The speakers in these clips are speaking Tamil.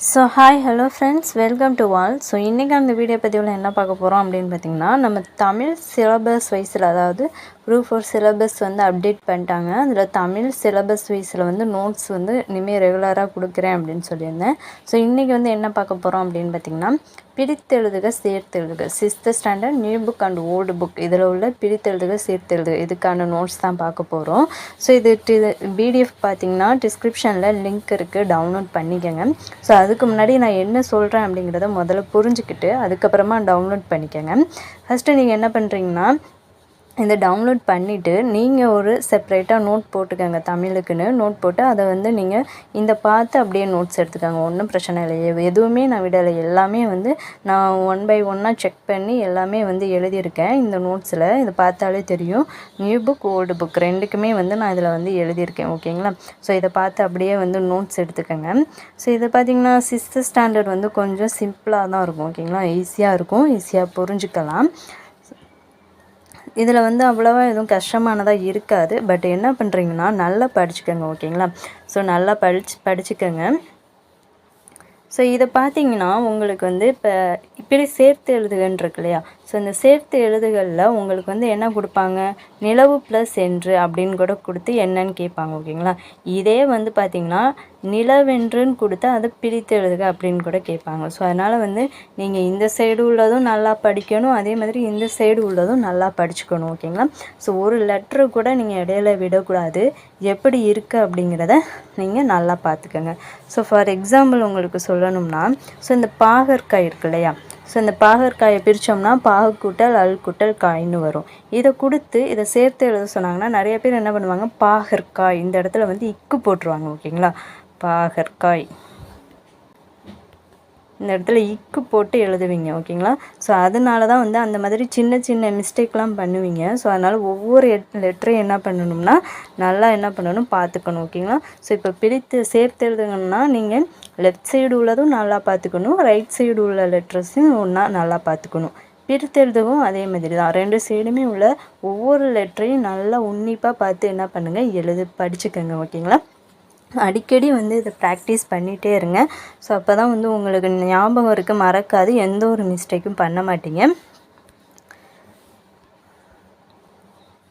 So hi hello friends welcome to wall so இன்றைக்கி அந்த வீடியோ பதிவில் என்ன பார்க்க போகிறோம் அப்படின்னு பார்த்தீங்கன்னா நம்ம தமிழ் சிலபஸ் வைஸில் அதாவது குரூப் ஃபோர் சிலபஸ் வந்து அப்டேட் பண்ணிட்டாங்க. அதில் தமிழ் சிலபஸ் வைஸில் வந்து நோட்ஸ் வந்து இனிமேல் ரெகுலராக கொடுக்குறேன் அப்படின்னு சொல்லியிருந்தேன். ஸோ இன்றைக்கி வந்து என்ன பார்க்க போகிறோம் அப்படின்னு பார்த்தீங்கன்னா பிரித்தெழுதுக சேர்த்தெழுதுக sixth standard new book and old book இதில் உள்ள பிரித்தெழுதுக சேர்த்தெழுதுக இதுக்கான நோட்ஸ் தான் பார்க்க போகிறோம் ஸோ இது பிடிஎஃப் பார்த்தீங்கன்னா டிஸ்கிரிப்ஷனில் லிங்க் இருக்குது டவுன்லோட் பண்ணிக்கோங்க. ஸோ அதுக்கு முன்னாடி நான் என்ன சொல்கிறேன் அப்படிங்கிறத முதல்ல புரிஞ்சுக்கிட்டு அதுக்கப்புறமா டவுன்லோட் பண்ணிக்கோங்க. ஃபஸ்ட்டு நீங்கள் என்ன பண்ணுறீங்கன்னா இதை டவுன்லோட் பண்ணிவிட்டு நீங்கள் ஒரு செப்ரேட்டாக நோட் போட்டுக்கோங்க தமிழுக்குன்னு. நோட் போட்டு அதை வந்து நீங்கள் இந்த பார்த்து அப்படியே நோட்ஸ் எடுத்துக்கோங்க. ஒன்றும் பிரச்சனை இல்லை. எதுவுமே நான் விடலை. எல்லாமே வந்து நான் ஒன் பை ஒன்னாக செக் பண்ணி எல்லாமே வந்து எழுதியிருக்கேன். இந்த நோட்ஸில் இதை பார்த்தாலே தெரியும். நியூ புக் ஓல்டு புக் ரெண்டுக்குமே வந்து நான் இதில் வந்து எழுதியிருக்கேன். ஓகேங்களா ஸோ இதை பார்த்து அப்படியே வந்து நோட்ஸ் எடுத்துக்கோங்க. ஸோ இதை பார்த்திங்கன்னா சிக்ஸ்த்து ஸ்டாண்டர்ட் வந்து கொஞ்சம் சிம்பிளாக தான் இருக்கும். ஓகேங்களா ஈஸியாக இருக்கும். ஈஸியாக புரிஞ்சுக்கலாம். இதில் வந்து அவ்வளோவா எதுவும் கஷ்டமானதாக இருக்காது. பட் என்ன பண்ணுறீங்கன்னா நல்லா படிச்சுக்கோங்க ஓகேங்களா? ஸோ நல்லா படிச்சு படிச்சுக்கோங்க. ஸோ இதை பார்த்தீங்கன்னா உங்களுக்கு வந்து இப்போ இப்படி சேர்த்து எழுதுகன்னு இருக்கு இல்லையா? ஸோ இந்த சேர்த்து எழுதுகளில் உங்களுக்கு வந்து என்ன கொடுப்பாங்க? நிலவு ப்ளஸ் என்று அப்படின்னு கூட கொடுத்து என்னன்னு கேட்பாங்க ஓகேங்களா? இதே வந்து பார்த்திங்கன்னா நிலவென்றுன்னு கொடுத்தா அதை பிரித்து எழுதுக அப்படின்னு கூட கேட்பாங்க ஸோ அதனால் வந்து நீங்கள் இந்த சைடு உள்ளதும் நல்லா படிக்கணும் அதே மாதிரி இந்த சைடு உள்ளதும் நல்லா படிச்சுக்கணும் ஓகேங்களா? ஸோ ஒரு லெட்ரு கூட நீங்கள் இடையில விடக்கூடாது. எப்படி இருக்குது அப்படிங்கிறத நீங்கள் நல்லா பார்த்துக்கோங்க ஸோ ஃபார் எக்ஸாம்பிள் உங்களுக்கு சொல்லணும்னா ஸோ இந்த பாகற்காய் இருக்கு இல்லையா? ஸோ இந்த பாகற்காயை பிரித்தோம்னா பாகு கூட்டல் அல் கூட்டல் காய்னு வரும். இதை கொடுத்து இதை சேர்த்து எழுத சொன்னாங்கன்னா நிறைய பேர் என்ன பண்ணுவாங்க? பாகற்காய். இந்த இடத்துல வந்து இக்கு போட்டுருவாங்க ஓகேங்களா? பாகற்காய். இந்த இடத்துல இக்கு போட்டு எழுதுவீங்க ஓகேங்களா? ஸோ அதனால தான் வந்து அந்த மாதிரி சின்ன சின்ன மிஸ்டேக்லாம் பண்ணுவீங்க. ஸோ அதனால் ஒவ்வொரு லெட்டரையும் என்ன பண்ணணும்னா நல்லா என்ன பண்ணணும் பார்த்துக்கணும் ஓகேங்களா? ஸோ இப்போ பிரித்து சேர்த்து எழுதுங்கன்னா நீங்கள் லெஃப்ட் சைடு உள்ளதும் நல்லா பார்த்துக்கணும் ரைட் சைடு உள்ள லெட்டர்ஸையும் ஒன்றா நல்லா பார்த்துக்கணும். பிரித்தெழுதவும் அதே மாதிரி தான். ரெண்டு சைடுமே உள்ள ஒவ்வொரு லெட்டரையும் நல்லா உன்னிப்பாக பார்த்து என்ன பண்ணுங்கள் எழுது படிச்சுக்கோங்க ஓகேங்களா? அடிக்கடி வந்து இதை ப்ராக்டிஸ் பண்ணிகிட்டே இருங்க. ஸோ அப்போ தான் வந்து உங்களுக்கு ஞாபகம் இருக்க. மறக்காது. எந்த ஒரு மிஸ்டேக்கும் பண்ண மாட்டீங்க.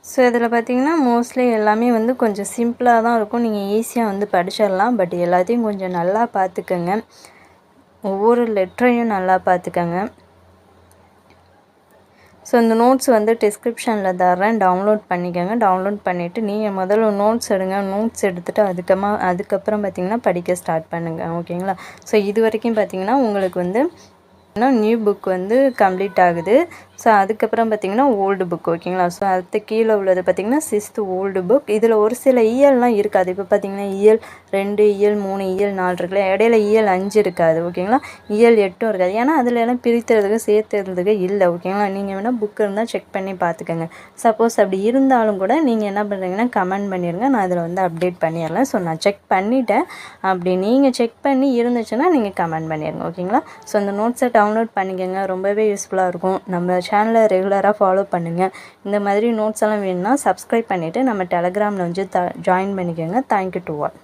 ஸோ இதில் பார்த்தீங்கன்னா மோஸ்ட்லி எல்லாமே வந்து கொஞ்சம் சிம்பிளாக தான் இருக்கும். நீங்கள் ஈஸியாக வந்து படிச்சிடலாம். பட் எல்லாத்தையும் கொஞ்சம் நல்லா பார்த்துக்கோங்க ஒவ்வொரு லெட்டரையும் நல்லா பார்த்துக்கோங்க ஸோ இந்த நோட்ஸ் வந்து டிஸ்கிரிப்ஷனில் தரேன் டவுன்லோட் பண்ணிக்கோங்க. டவுன்லோட் பண்ணிவிட்டு நீங்கள் முதல்ல நோட்ஸ் எடுங்க. நோட்ஸ் எடுத்துகிட்டு அதுக்கமா அதுக்கப்புறம் பார்த்திங்கன்னா படிக்க ஸ்டார்ட் பண்ணுங்கள் ஓகேங்களா ஸோ இது வரைக்கும் பார்த்திங்கன்னா உங்களுக்கு வந்து நியூ புக் வந்து கம்ப்ளீட் ஆகுது. ஸோ அதுக்கப்புறம் பார்த்திங்கன்னா ஓல்டு புக் ஓகேங்களா ஸோ அடுத்த கீழே உள்ளது பார்த்திங்கன்னா சிக்ஸ்த்து ஓல்டு புக் இதில் ஒரு சில இயல்லாம் இருக்காது. இப்போ பார்த்திங்கன்னா இயல் ரெண்டு இயல் மூணு இயல் நாலு இருக்குல்ல? இடையில இயல் அஞ்சு இருக்காது ஓகேங்களா இயல் எட்டும் இருக்காது. ஏன்னா அதில் எல்லாம் பிரித்துறதுக்கு சேர்த்துறதுக்கு இல்லை ஓகேங்களா நீங்கள் வேணால் புக் இருந்தால் செக் பண்ணி பார்த்துக்கோங்க சப்போஸ் அப்படி இருந்தாலும் கூட நீங்கள் என்ன பண்ணுறீங்கன்னா கமெண்ட் பண்ணிடுங்க நான் அதில் வந்து அப்டேட் பண்ணிடலாம் ஸோ நான் செக் பண்ணிவிட்டேன் அப்படி நீங்கள் செக் பண்ணி இருந்துச்சுன்னா நீங்கள் கமெண்ட் பண்ணிடுங்க ஓகேங்களா ஸோ அந்த நோட்ஸை டவுன்லோட் பண்ணிக்கோங்க. ரொம்பவே யூஸ்ஃபுல்லாக இருக்கும். நம்ம சேனலை ரெகுலராக ஃபாலோ பண்ணுங்கள் இந்த மாதிரி நோட்ஸ் எல்லாம் வேணும்னா சப்ஸ்கிரைப் பண்ணிவிட்டு நம்ம டெலகிராமில் வந்து த ஜாயின் பண்ணிக்கோங்க. Thank you to all